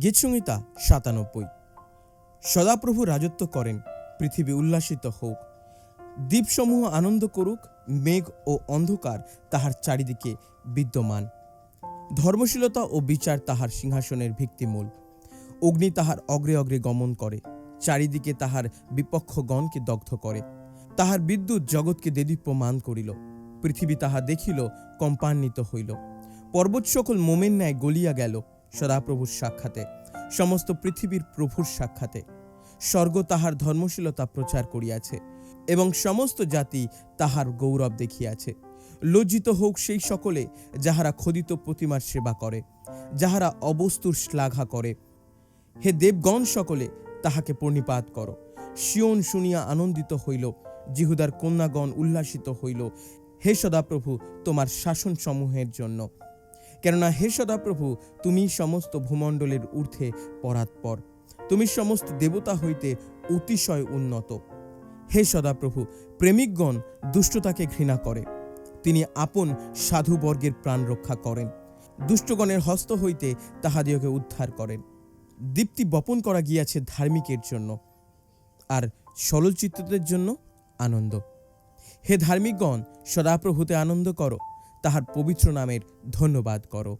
গীতসংহিতা সাতানব্বই। সদাপ্রভু রাজত্ব করেন, পৃথিবী উল্লাসিত হোক। দ্বীপসমূহ আনন্দ করুক, মেঘ ও অন্ধকার তাহার চারিদিকে বিদ্যমান। ধর্মশীলতা ও বিচার তাহার সিংহাসনের ভিত্তিমূল। অগ্নি তাহার অগ্রে অগ্রে গমন করে, চারিদিকে তাহার বিপক্ষগণকে দগ্ধ করে। তাহার বিদ্যুৎ জগৎকে দেদীপ্যমান করিল, পৃথিবী তাহা দেখিল, কম্পান্বিত হইল। পর্বত সকল মোমের ন্যায় গলিয়া গেল সদাপ্রভুর সাক্ষাতে, সমস্ত পৃথিবীর প্রভুর সাক্ষাতে। স্বর্গ তাহার ধর্মশীলতা প্রচার করিয়াছে এবং সমস্ত জাতি তাহার গৌরব দেখিয়াছে। লজ্জিত হোক সেই সকলে যাহারা খোদিত প্রতিমার সেবা করে, যাহারা অবস্তুর শ্লাঘা করে। হে দেবগণ সকলে, তাহাকে প্রণিপাত করো। শিওন শুনিয়া আনন্দিত হইল, জিহুদার কন্যাগণ উল্লাসিত হইল। হে সদাপ্রভু, তোমার শাসন সমূহের জন্য। কেননা হে সদাপ্রভু, তুমি সমস্ত ভূমণ্ডলের ঊর্ধ্বে পরাৎপর। তুমি সমস্ত দেবতা হইতে অতিশয় উন্নত। হে সদাপ্রভু, প্রেমিকগণ দুষ্টতাকে ঘৃণা করে। তিনি আপন সাধুবর্গের প্রাণ রক্ষা করেন। দুষ্টগণের হস্ত হইতে তাহাদিওকে উদ্ধার করেন। দীপ্তি বপন করা গিয়াছে ধার্মিকের জন্য। আর সরলচিত্তদের জন্য আনন্দ। হে ধার্মিকগণ, সদাপ্রভুতে আনন্দ করো। তাহার পবিত্র নামের ধন্যবাদ করো।